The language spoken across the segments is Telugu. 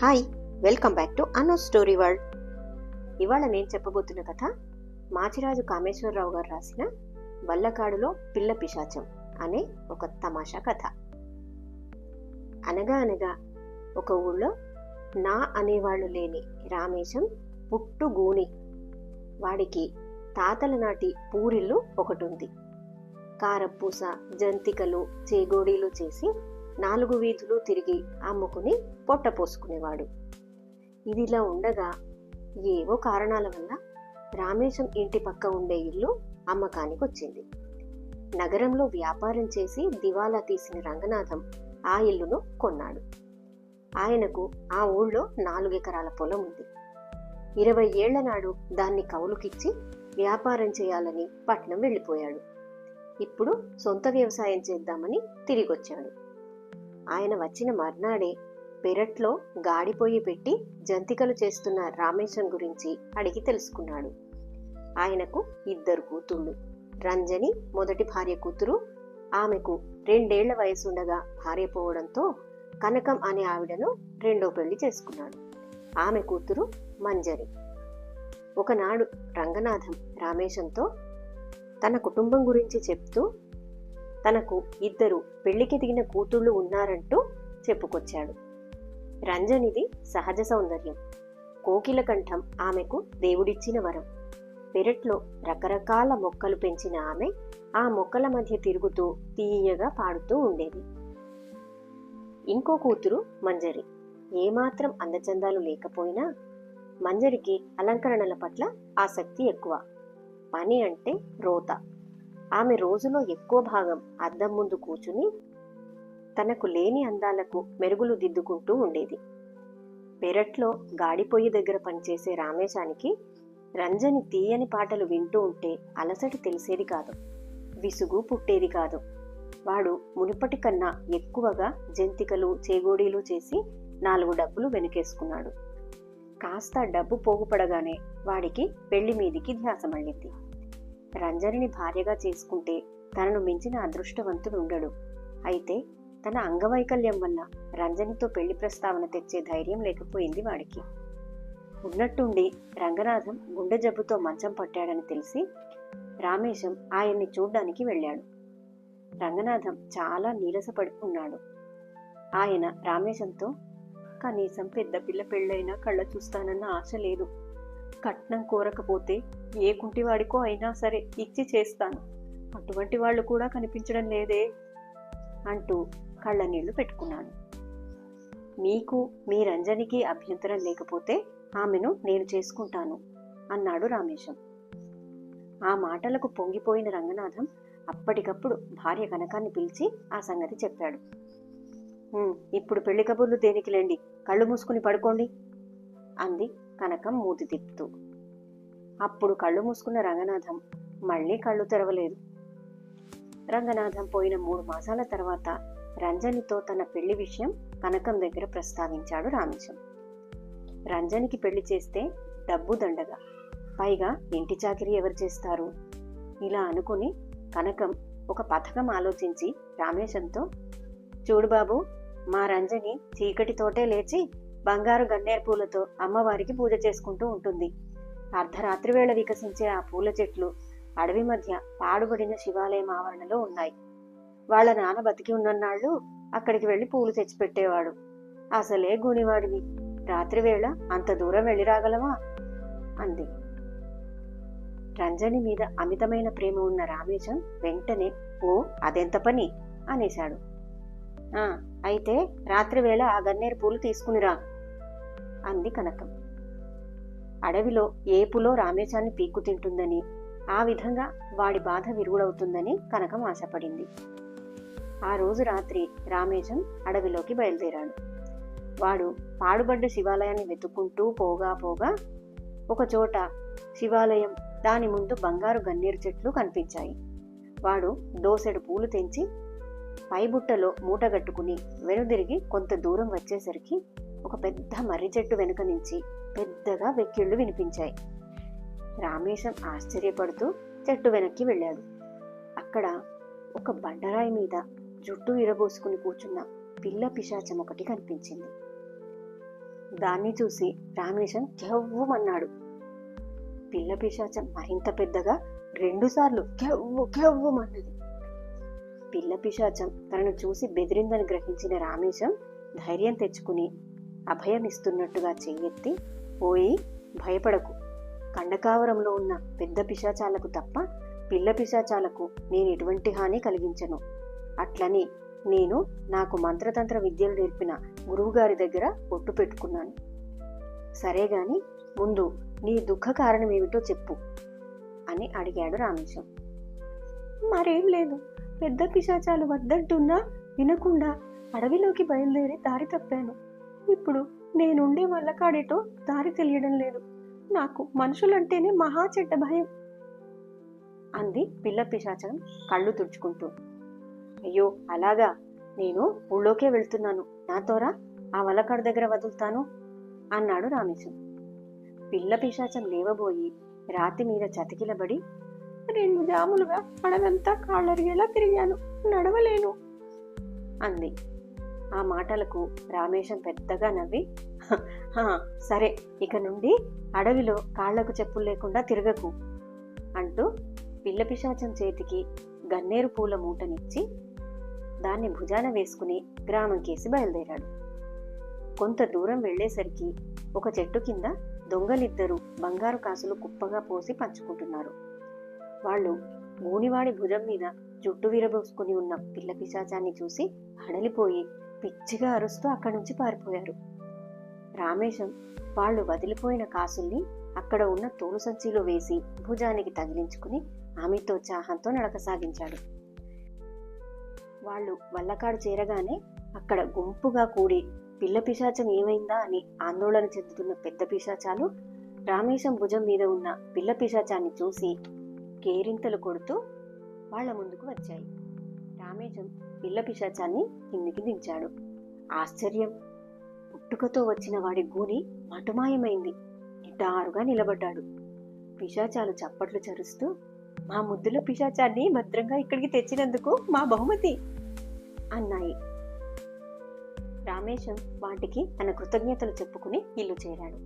హాయ్ వెల్కమ్ బ్యాక్ టు అనో స్టోరీ వరల్డ్ ఇవాళ నేను చెప్పబోతున్న కథ మాచిరాజు కామేశ్వరరావు గారు రాసిన వల్లకాడులో పిల్ల పిశాచం అనే ఒక తమాషా కథ. అనగా అనగా ఒక ఊళ్ళో నా అనేవాళ్ళు లేని రామేశం పుట్టు గూని వాడికి తాతల నాటి పూరిల్లు ఒకటి ఉంది కారపూస జంతికలు చేగోడీలు చేసి నాలుగు వీధులు తిరిగి అమ్ముకుని పొట్ట పోసుకునేవాడు. ఇదిలా ఉండగా ఏవో కారణాల వల్ల రామేశం ఇంటి పక్క ఉండే ఇల్లు అమ్మకానికి వచ్చింది నగరంలో వ్యాపారం చేసి దివాలా తీసిన రంగనాథం ఆ ఇల్లును కొన్నాడు. ఆయనకు ఆ ఊళ్ళో నాలుగెకరాల పొలం ఉంది. ఇరవై ఏళ్ళ నాడు దాన్ని కౌలుకిచ్చి వ్యాపారం చేయాలని పట్నం వెళ్ళిపోయాడు. ఇప్పుడు సొంత వ్యవసాయం చేద్దామని తిరిగొచ్చాడు. ఆయన వచ్చిన మర్నాడే పెరట్లో గాడిపోయి పెట్టి జంతికలు చేస్తున్న రామేశం గురించి అడిగి తెలుసుకున్నాడు. ఆయనకు ఇద్దరు కూతుళ్ళు. రంజని మొదటి భార్య కూతురు. ఆమెకు రెండేళ్ళ వయసుండగా భార్య పోవడంతో కనకం అనే ఆవిడను రెండో పెళ్ళి చేసుకున్నాడు. ఆమె కూతురు మంజరి. ఒకనాడు రంగనాథం రామేశంతో తన కుటుంబం గురించి చెప్తూ తనకు ఇద్దరు పెళ్ళికి దిగిన కూతుళ్ళు ఉన్నారంటూ చెప్పుకొచ్చాడు. రంజనిది సహజ సౌందర్యం. కోకిల కంఠం ఆమెకు దేవుడిచ్చిన వరం. పెరట్లో రకరకాల మొక్కలు పెంచిన ఆమె ఆ మొక్కల మధ్య తిరుగుతూ తీయగా పాడుతూ ఉండేది. ఇంకో కూతురు మంజరి. ఏమాత్రం అందచందాలు లేకపోయినా మంజరికి అలంకరణల పట్ల ఆసక్తి ఎక్కువ. పని అంటే రోత. ఆమె రోజులో ఎక్కువ భాగం అద్దం ముందు కూచుని తనకు లేని అందాలకు మెరుగులు దిద్దుకుంటూ ఉండేది. పెరట్లో గాడిపొయ్యి దగ్గర పనిచేసే రామేశానికి రంజని తీయని పాటలు వింటూ ఉంటే అలసట తెలిసేది కాదు విసుగు పుట్టేది కాదు. వాడు మునుపటి కన్నా ఎక్కువగా జంతికలు చేగోడీలు చేసి నాలుగు డబ్బులు వెనుకేసుకున్నాడు. కాస్త డబ్బు పోగుపడగానే వాడికి పెళ్ళి మీదికి ధ్యాస మళ్ళింది రంజనిని భార్యగా చేసుకుంటే తనను మించిన అదృష్టవంతుడు ఉండడు అయితే తన అంగవైకల్యం వల్ల రంజనితో పెళ్ళి ప్రస్తావన తెచ్చే ధైర్యం లేకపోయింది వాడికి. ఉన్నట్టుండి రంగనాథం గుండె జబ్బుతో మంచం పట్టాడని తెలిసి రామేశం ఆయన్ని చూడ్డానికి వెళ్ళాడు. రంగనాథం చాలా నీరసపడుకున్నాడు ఆయన రామేశంతో కనీసం పెద్ద పిల్ల పెళ్ళైనా కళ్ళ చూస్తానన్న ఆశ లేదు. కట్నం కోరకపోతే ఏ కుంటివాడికో అయినా సరే ఇచ్చి చేస్తాను. అటువంటి వాళ్ళు కూడా కనిపించడం లేదే అంటూ కళ్ళ నీళ్ళు పెట్టుకున్నాను. మీకు మీ రంజనికి అభ్యంతరం లేకపోతే ఆమెను నేను చేసుకుంటాను అన్నాడు రామేశం. ఆ మాటలకు పొంగిపోయిన రంగనాథం అప్పటికప్పుడు భార్య కనకాన్ని పిలిచి ఆ సంగతి చెప్పాడు. ఇప్పుడు పెళ్ళి కబుర్లు దేనికి లేండి కళ్ళు మూసుకుని పడుకోండి అంది కనకం మూతి తిప్పుతూ. అప్పుడు కళ్ళు మూసుకున్న రంగనాథం మళ్ళీ కళ్ళు తెరవలేదు. రంగనాథం పోయిన మూడు మాసాల తర్వాత రంజనితో తన పెళ్ళి విషయం కనకం దగ్గర ప్రస్తావించాడు రామేశం. రంజనికి పెళ్ళి చేస్తే డబ్బు దండగా పైగా ఇంటి చాకరీ ఎవరు చేస్తారు? ఇలా అనుకుని కనకం ఒక పథకం ఆలోచించి రామేశంతో చూడు బాబు మా రంజని చీకటితోటే లేచి బంగారు గన్నేరు పూలతో అమ్మవారికి పూజ చేసుకుంటూ ఉంటుంది. అర్ధరాత్రి వేళ వికసించే ఆ పూల చెట్లు అడవి మధ్య పాడుబడిన శివాలయం ఆవరణలో ఉన్నాయి. వాళ్ళ నాన్న బతికి ఉన్నన్నాళ్ళు అక్కడికి వెళ్ళి పూలు తెచ్చిపెట్టేవాడు. అసలే గుణివాడివి రాత్రివేళ అంత దూరం వెళ్ళి రాగలవా? అంది. రంజని మీద అమితమైన ప్రేమ ఉన్న రామేశం వెంటనే ఓ అదెంత పని? అనేశాడు. అయితే రాత్రివేళ ఆ గన్నేరు పూలు తీసుకునిరా అంది కనకం. అడవిలో ఏపులో రామేశాన్ని పీక్కు తింటుందని ఆ విధంగా వాడి బాధ విరుగుడవుతుందని కనకం ఆశపడింది. ఆ రోజు రాత్రి రామేశం అడవిలోకి బయలుదేరాడు. వాడు పాడుబడ్డ శివాలయాన్ని వెతుక్కుంటూ పోగా పోగా ఒకచోట శివాలయం దాని ముందు బంగారు గన్నేరు చెట్లు కనిపించాయి. వాడు దోసెడు పూలు తెంచి పైబుట్టలో మూటగట్టుకుని వెనుదిరిగి కొంత దూరం వచ్చేసరికి ఒక పెద్ద మర్రి చెట్టు వెనుక నుంచి పెద్దగా వెక్కిళ్ళు వినిపించాయి. రామేశం ఆశ్చర్యపడుతూ చెట్టు వెనక్కి వెళ్ళాడు. అక్కడ ఒక బండరాయి మీద జుట్టు విరబోసుకుని కూర్చున్న పిల్ల పిశాచం ఒకటి కనిపించింది. దాన్ని చూసి రామేశం కెవ్వుమన్నాడు. పిల్ల పిశాచం మరింత పెద్దగా రెండుసార్లు కెవ్వు కెవ్వుమన్నది. పిల్ల పిశాచం తనను చూసి బెదిరిందని గ్రహించిన రామేశం ధైర్యం తెచ్చుకుని అభయమిస్తున్నట్టుగా చెయ్యెత్తి పోయి భయపడకు. కండకావరంలో ఉన్న పెద్ద పిశాచాలకు తప్ప పిల్ల పిశాచాలకు నేను ఎటువంటి హాని కలిగించను. అట్లని నేను నాకు మంత్రతంత్ర విద్యలు నేర్పిన గురువుగారి దగ్గర ఒట్టు పెట్టుకున్నాను. సరే గాని ముందు నీ దుఃఖ కారణం ఏమిటో చెప్పు అని అడిగాడు రామేశం. మరేం లేదు. పెద్ద పిశాచాలు వద్దంటున్నా వినకుండా అడవిలోకి బయలుదేరి దారి తప్పాను. ఇప్పుడు నేనుండే వల్లకాడేటో దారి తెలియడం లేదు. నాకు మనుషులంటేనే మహా చెడ్డ భయం. అంది పిల్ల పిశాచం కళ్ళు తుడుచుకుంటూ. అయ్యో అలాగా? నేను ఊళ్ళోకే వెళ్తున్నాను. నాతోరా? ఆ వలకాడు దగ్గర వదులుతాను? అన్నాడు రామేశం. పిల్ల పిశాచం లేవబోయి రాతి మీద చతికిలబడి రెండు జాములుగా అడవంతా కాళ్ళరిగేలా తిరిగాను. నడవలేను. అంది. ఆ మాటలకు రామేశం పెద్దగా నవ్వి సరే ఇక నుండి అడవిలో కాళ్ళకు చెప్పులు లేకుండా తిరగకు అంటూ పిల్ల పిశాచం చేతికి గన్నేరు పూల మూటనిచ్చి దాన్ని భుజాన వేసుకుని గ్రామం కేసి బయలుదేరాడు. కొంత దూరం వెళ్ళేసరికి ఒక చెట్టు కింద దొంగలిద్దరూ బంగారు కాసులు కుప్పగా పోసి పంచుకుంటున్నారు. వాళ్ళు గూనివాడి భుజం మీద జుట్టు విరబోసుకుని ఉన్న పిల్ల పిశాచాన్ని చూసి హడలిపోయి పిచ్చిగా అరుస్తూ అక్కడి నుంచి పారిపోయారు. రామేశం వాళ్ళు వదిలిపోయిన కాసుల్ని అక్కడ ఉన్న తోలు సంచిలో వేసి భుజానికి తగిలించుకుని ఆమెతో చాహంతో నడక సాగించాడు వాళ్ళు వల్లకాడు చేరగానే అక్కడ గుంపుగా కూడి పిల్ల పిశాచం ఏమైందా అని ఆందోళన చెందుతున్న పెద్ద పిశాచాలు రామేశం భుజం మీద ఉన్న పిల్ల పిశాచాన్ని చూసి కేరింతలు కొడుతూ వాళ్ళ ముందుకు వచ్చాయి. రామేశం పిల్ల పిశాచాన్ని కిందికి దించాడు. ఆశ్చర్యం! పుట్టుకతో వచ్చిన వాడి గూని మటుమాయమైంది. నిటారుగా నిలబడ్డాడు. పిశాచాలు చప్పట్లు చరుస్తూ మా ముద్దుల పిశాచాన్ని భద్రంగా ఇక్కడికి తెచ్చినందుకు మా బహుమతి అన్నాయి. రామేశం వాటికి తన కృతజ్ఞతలు చెప్పుకుని ఇల్లు చేరాడు.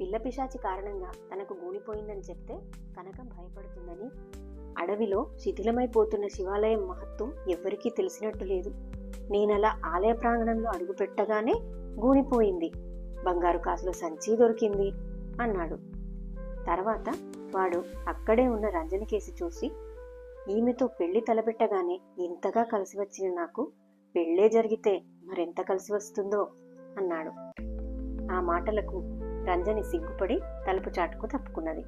పిల్ల పిశాచి కారణంగా తనకు గూనిపోయిందని చెప్తే కనకం భయపడుతుందని అడవిలో శిథిలమైపోతున్న శివాలయం మహత్వం ఎవ్వరికీ తెలిసినట్టు లేదు. నేనలా ఆలయ ప్రాంగణంలో అడుగుపెట్టగానే గూనిపోయింది. బంగారు కాసుల సంచి దొరికింది అన్నాడు. తర్వాత వాడు అక్కడే ఉన్న రంజని కేసి చూసి ఈమెతో పెళ్ళి తలపెట్టగానే ఇంతగా కలిసి వచ్చిన నాకు పెళ్ళే జరిగితే మరెంత కలిసి వస్తుందో అన్నాడు. ఆ మాటలకు రంజని సిగ్గుపడి తలుపు చాటుకు తప్పుకున్నది.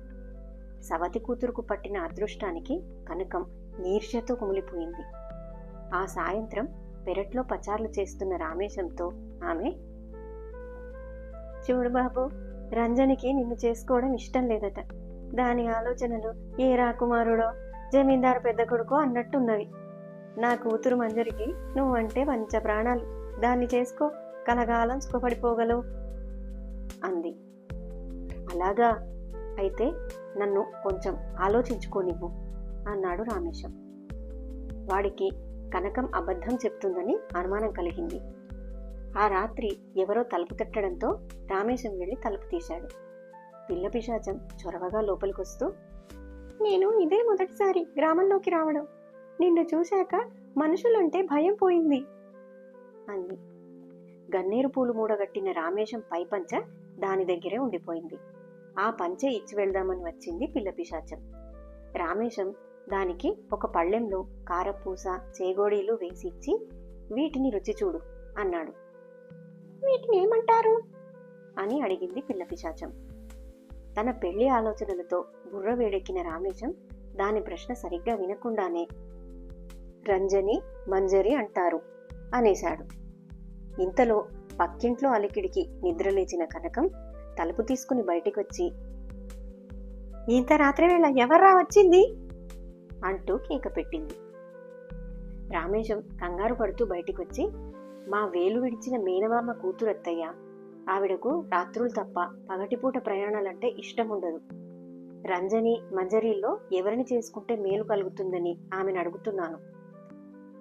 సవతి కూతురుకు పట్టిన అదృష్టానికి కనకం నీర్షతో కుమిలిపోయింది. ఆ సాయంత్రం పెరట్లో పచార్లు చేస్తున్న రామేశంతో ఆమె చూడు బాబు రంజనికి నిన్ను చేసుకోవడం ఇష్టం లేదట. దాని ఆలోచనలు ఏ రాకుమారుడో జమీందారు పెద్ద కొడుకో అన్నట్టున్నవి. నా కూతురు మంజరికి నువ్వంటే వంచ ప్రాణాలు. దాన్ని చేసుకో కలగాలం సుఖపడిపోగలవు అంది. అలాగా అయితే నన్ను కొంచెం ఆలోచించుకోనివ్వు అన్నాడు రామేశం. వాడికి కనకం అబద్ధం చెప్తుందని అనుమానం కలిగింది. ఆ రాత్రి ఎవరో తలుపు తట్టడంతో రామేశం వెళ్ళి తలుపు తీశాడు. పిల్ల పిశాచం చొరవగా లోపలికొస్తూ నేను ఇదే మొదటిసారి గ్రామంలోకి రావడం. నిన్ను చూశాక మనుషులంటే భయం పోయింది అంది. గన్నేరు పూలు మూడగట్టిన రామేశం పైపంచ దాని దగ్గరే ఉండిపోయింది. ఆ పంచె ఇచ్చి వెళ్దామని వచ్చింది పిల్ల పిశాచం. రామేశం దానికి ఒక పళ్ళెంలో కారపూస చేగోడీలు వేసి ఇచ్చి వీటిని రుచి చూడు అన్నాడు. వీటిని ఏమంటారు? అని అడిగింది పిల్ల పిశాచం. తన పెళ్ళి ఆలోచనలతో బుర్ర వేడెక్కిన రామేశం దాని ప్రశ్న సరిగ్గా వినకుండానే రంజని మంజరి అంటారు అనేశాడు. ఇంతలో పక్కింట్లో అలికిడికి నిద్రలేచిన కనకం తలుపు తీసుకుని బయటికి వచ్చి ఇంత రాత్రి వేళ ఎవర్రా వచ్చింది? అంటూ కేక పెట్టింది. రామేశం కంగారు పడుతూ బయటికి వచ్చి మా వేలు విడిచిన మేనమామ కూతురు అత్తయ్య ఆవిడకు రాత్రులు తప్ప పగటిపూట ప్రయాణాలంటే ఇష్టం ఉండదు రంజని మంజరీల్లో ఎవరిని చేసుకుంటే మేలు కలుగుతుందని ఆమెను అడుగుతున్నాను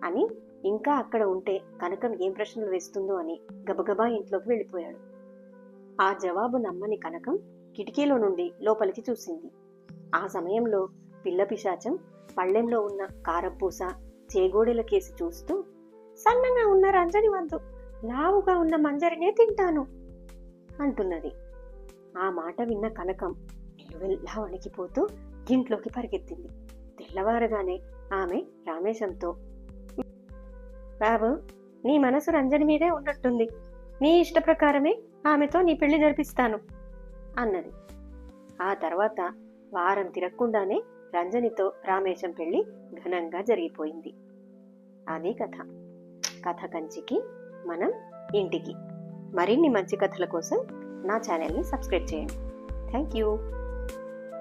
అని ఇంకా అక్కడ ఉంటే కనకం ఏం ప్రశ్నలు వేస్తుందో అని గబగబా ఇంట్లోకి వెళ్ళిపోయాడు. ఆ జవాబు నమ్మని కనకం కిటికీలో నుండి లోపలికి చూసింది. ఆ సమయంలో పిల్ల పిశాచం పళ్ళెంలో ఉన్న కారపూస చేగోడెల కేసి చూస్తూ సన్నగా ఉన్న రంజని వద్దు లావుగా ఉన్న మంజరినే తింటాను అంటున్నది. ఆ మాట విన్న కనకం నిలువెల్లా వణికిపోతూ ఇంట్లోకి పరిగెత్తింది. తెల్లవారగానే ఆమె రామేశంతో బాబు నీ మనసు రంజని మీదే ఉన్నట్టుంది. నీ ఇష్ట ప్రకారమే ఆమెతో నీ పెళ్ళి జరిపిస్తాను అన్నది. ఆ తర్వాత వారం తిరగకుండానే రంజనితో రామేశం పెళ్ళి ఘనంగా జరిగిపోయింది. అది కథ. కథ కంచికి మనం ఇంటికి. మరిన్ని మంచి కథల కోసం నా ఛానల్ని సబ్స్క్రైబ్ చేయండి. Thank you.